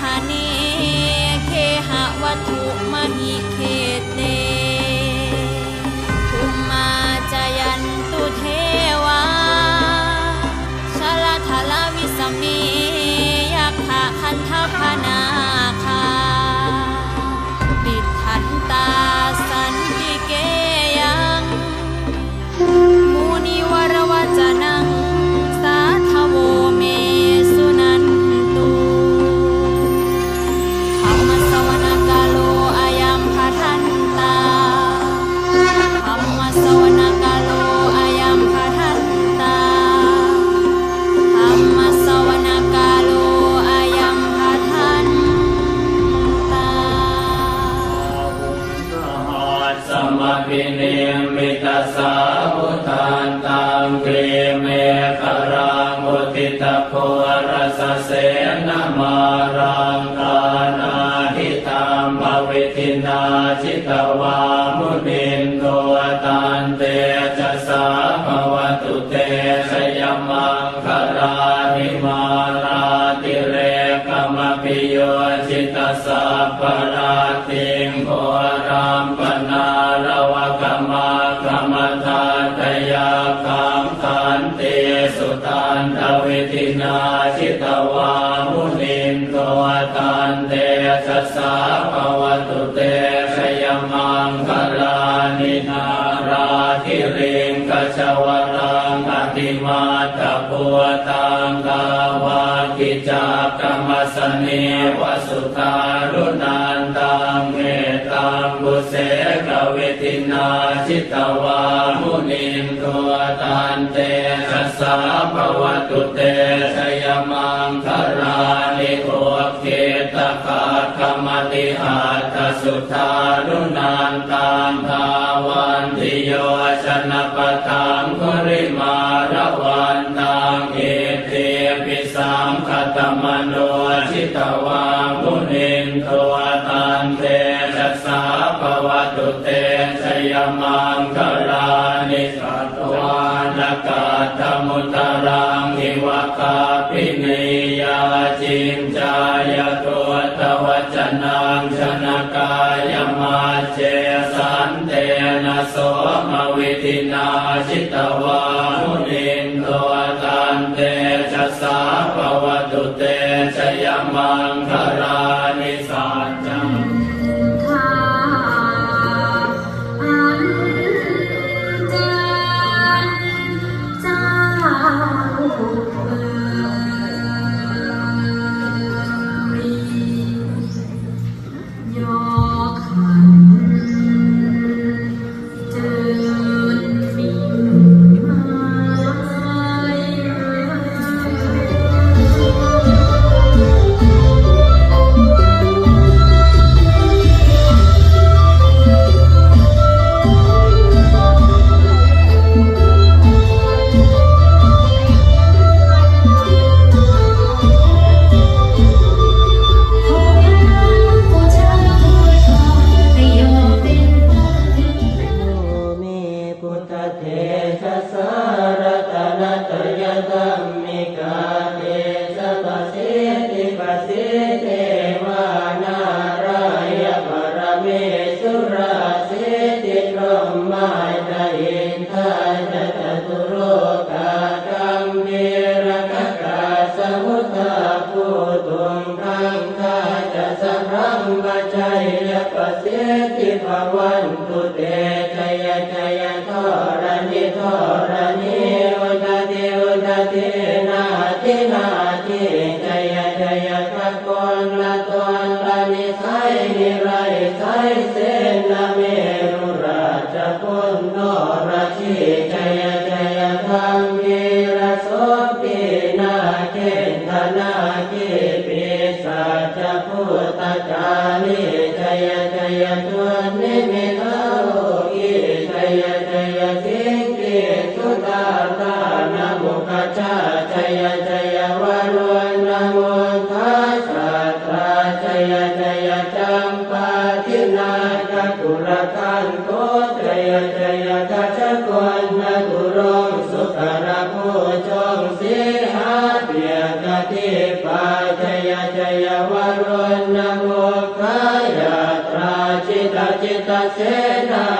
หาเนเคหะวัตถุมหิเคเตภูมิมาจายันตุเทวาชลทลวิสมียักขะคันทพนา สมพิเนมิตาสาวุทานตังเกรเมฆรังอุติตะโพรสเสนมารังกานาหิตังภวิทินาจิตวามุนินโทตันเตจะสาภวตุเตชยมังคารานิมาราติเรกมปิโยจิตสัพพรา ตวามุนินโทตันเตชัสสาภวตุเตชยมังคลานินาราธิเรงกชวรังอติมาตะพัวตังกาวากิจากรรมสเนวสุตารุนันตังเมตตังบุ เสกเวทินาชิตวามุนินตัวตันเตชัสสาภวตุเตชยมังคารานิโอเกตคาคมติอาตสุทารุนันตังภาวันติโยชนะปะทังคุริมารวันตังเอเตปิสังคตมโนชิตวามุนิ ตุเตชยมังคารานิสัตวานกาธมุตรังอิวคาปิเนยาจินจายตัวตวจนังชนกายมาเจสันเตนะโสมวิทินาชิตวามุนินตัวตันเตชัสสาภวตุเตชยมังคารานิสั สัพพัมปชัยยปะสิติภวันตุเตชยชยทอรณิทอรณิอุตติอุตตินาทินาทิชยชยทะกนละตนละนิสัยนิไรสัยเสนาเมรุราชพุนโนราชีัจจายยจายวรวนโมทัสสะตราจยจายจัมปาทินาคตุระคันโตจยจายกัจกวนนตุรงสุขระภูจงสิหาเปียกติปาจยจายวรวนโมขายะตราจิตาจิตาเสนา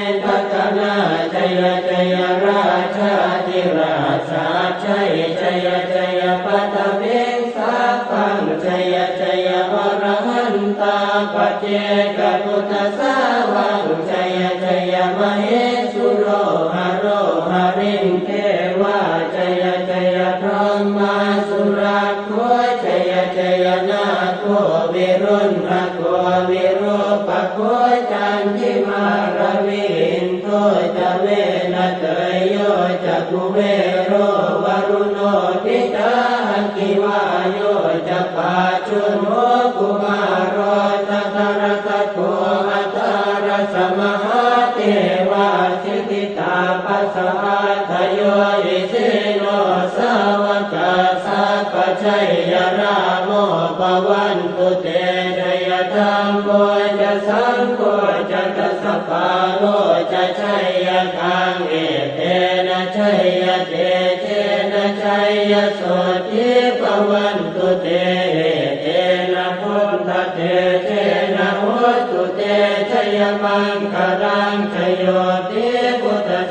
หะ โกจะสังโกจะตัสสปาโลจะชัยยคังเอเตนะชัยยเตเทนะชัยยโสติปวันตุเตเตนะพุทธเตเทนะโหตุเตชยมังคารังชโยติ สั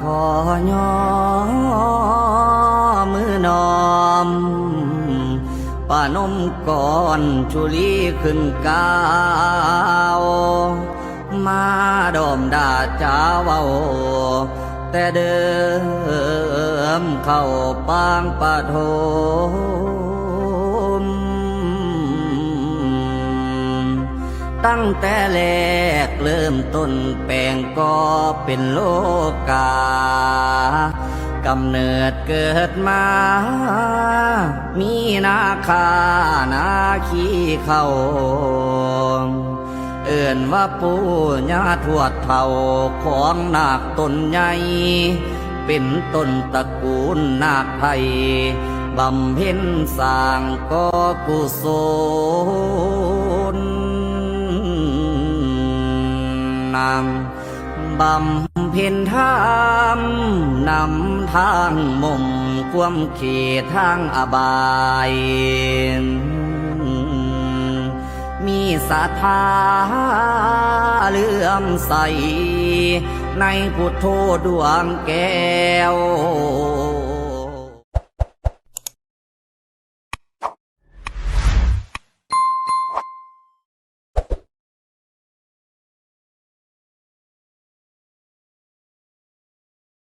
ขอย่อมือนอมปานมก่อนชุลีขึ้นก้าวมาดอมดาจ้าเว้าแต่เดิมเข้าปางปะโท ตั้งแต่แรกเริ่มต้นแปลงก็เป็นโลกากำเนิดเกิดมา มีนาคานาขี้เขาเอื่นว่าปู่ย่าทวดเท่าของนาคตนใหญ่ เป็นต้นตระกูลนาคไทยบำเพ็ญสร้างก็กุศล นำบำเพ็ญธรรมนำทางมุมความเขตทางอบาย มีศรัทธาเลื่อมใส ในพุทโธดวงแก้ว